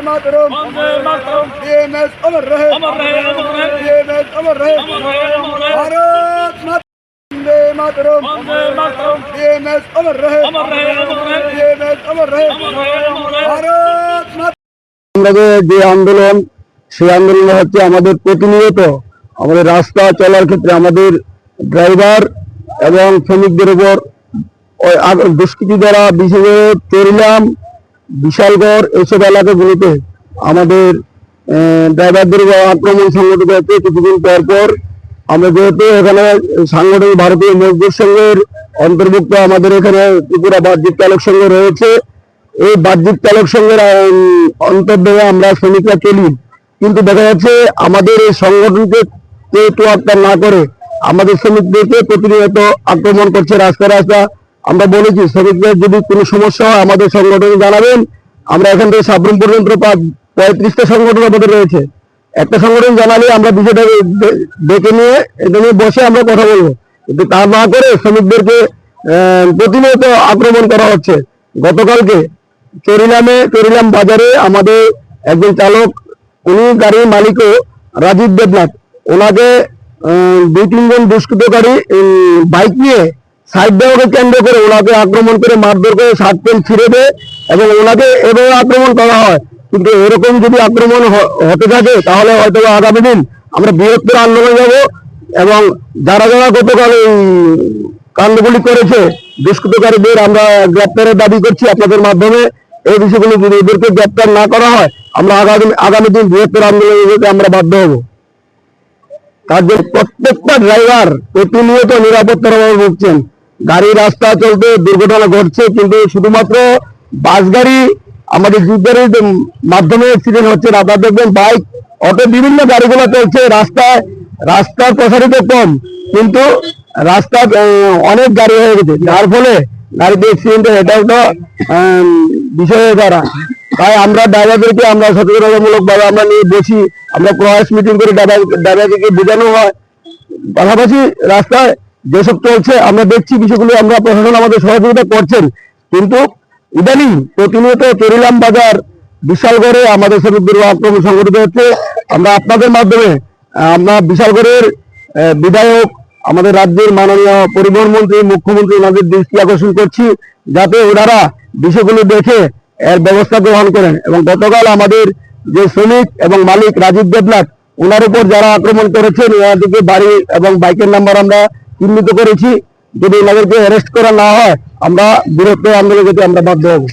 मातरम Vande Mataram BMS अमर रहे अमर रहे अमर रहे बीएमएस अमर रहे अमर रहे अमर रहे भारत माता वंदे मातरम वंदे मातरम बीएमएस अमर रहे अमर रहे अमर रहे बीएमएस अमर रहे अमर रहे अमर रहे भारत माता আমাদের যে আন্দোলন সেই আন্দোলন হচ্ছে আমাদের প্রতিনিয়ত আমাদের রাস্তা চলার ক্ষেত্রে আমাদের ড্রাইভার এবং শ্রমিকদের উপর ওই আগ- দুষ্কৃতী দ্বারা বিশেষ করে তেরিলাম বিশালগড় এইসব এলাকাগুলিতে আমাদের ড্রাইভারদের আক্রমণ সংগঠিত হচ্ছে কিছুদিন পর পর আমরা যেহেতু এখানে সাংগঠনিক ভারতীয় মজদুর সংঘের অন্তর্ভুক্ত, আমাদের এখানে ত্রিপুরা বাহ্যিক চালক সংঘ রয়েছে। এই বাহ্যিক চালক সংঘের অন্তর্ভুক্ত আমরা শ্রমিকরা চলি। কিন্তু দেখা যাচ্ছে আমাদের এই সংগঠনকে কেউ তোয়াক্কা না করে আমাদের শ্রমিকদেরকে প্রতিনিয়ত আক্রমণ করছে রাস্তা রাস্তা আমরা বলেছি শ্রমিকদের যদি কোনো সমস্যা হয়, আমাদের সংগঠনে জানাবেন। আমরা এখান থেকে সাবরুম পর্যন্ত পঁয়ত্রিশটা সংগঠন আমাদের রয়েছে। একটা সংগঠন জানালে আমরা বিষয়টা ডেকে নিয়ে এটা নিয়ে বসে আমরা কথা বলব। কিন্তু তা না করে শ্রমিকদেরকে প্রতিনিয়ত আক্রমণ করা হচ্ছে। গতকালকে চরিলামে, চরিলাম বাজারে আমাদের একজন চালক, উনি গাড়ির মালিকও রাজীব দেবনাথ। ওনাকে দুই তিনজন দুষ্কৃতকারী বাইক নিয়ে সাইড দেওয়াকে কেন্দ্র করে ওনাকে আক্রমণ করে মারধর করে শার্ট প্যান্ট ছিঁড়ে দেয় এবং ওনাকে এভাবে আক্রমণ করা হয়। কিন্তু এরকম যদি আক্রমণ হতে থাকে, তাহলে হয়তো আগামী দিন আমরা বৃহত্তর আন্দোলন যাব এবং যারা যারা গতকাল এই কাণ্ডগুলি করেছে, দুষ্কৃতকারীদের আমরা গ্রেপ্তারের দাবি করছি আপনাদের মাধ্যমে। এই বিষয়গুলো যদি এদেরকে গ্রেপ্তার না করা হয়, আমরা আগামী আগামী দিন বৃহত্তর আন্দোলনে আমরা বাধ্য হব। তার প্রত্যেকটা ড্রাইভার প্রতিনিয়ত নিরাপত্তার অভাবে ভুগছেন। গাড়ি, রাস্তা চলতে দুর্ঘটনা ঘটছে, কিন্তু শুধুমাত্র বাস গাড়ি আমাদের গাড়ির মাধ্যমে অ্যাক্সিডেন্ট হচ্ছে না দেখবেন বাইক অটো বিভিন্ন গাড়িগুলো চলছে, রাস্তায়, রাস্তা প্রসারিত কম, কিন্তু রাস্তা অনেক গাড়ি হয়ে গেছে, যার ফলে গাড়িতে অ্যাক্সিডেন্ট এটা একটা বিষয় হয়ে দাঁড়ায়। তাই আমরা ড্রাইভারদেরকে আমরা সচেতনতামূলক ভাবে আমরা নিয়ে বসি, আমরা প্রয়াস মিটিং করে ড্রাইভার ড্রাইভারদেরকে বোঝানো হয়। পাশাপাশি রাস্তায় যেসব চলছে, আমরা দেখছি বিষয়গুলো, আমরা প্রশাসন আমাদের সহযোগিতা করছেন। কিন্তু ইদানিং প্রতিনিয়ত চরিলাম বাজার, বিশালগড়ে আমাদের শ্রমিকদের আক্রমণ সংঘটিত হচ্ছে। আমরা আপনাদের মাধ্যমে আমরা বিশালগড়ের বিধায়ক, আমাদের রাজ্যের মাননীয় পরিবহন মন্ত্রী, মুখ্যমন্ত্রী ওনাদের দৃষ্টি আকর্ষণ করছি, যাতে ওনারা বিষয়গুলো দেখে এর ব্যবস্থা গ্রহণ করেন। এবং গতকাল আমাদের যে শ্রমিক এবং মালিক রাজীব দেবনাথ, ওনার উপর যারা আক্রমণ করেছেন, ওনাদেরকে বাড়ি এবং বাইকের নাম্বার আমরা চিহ্নিত করেছি, যদি এনাদেরকে অ্যারেস্ট করা না হয়, আমরা বিরোধী আন্দোলন যেতে আমরা বাধ্য হব।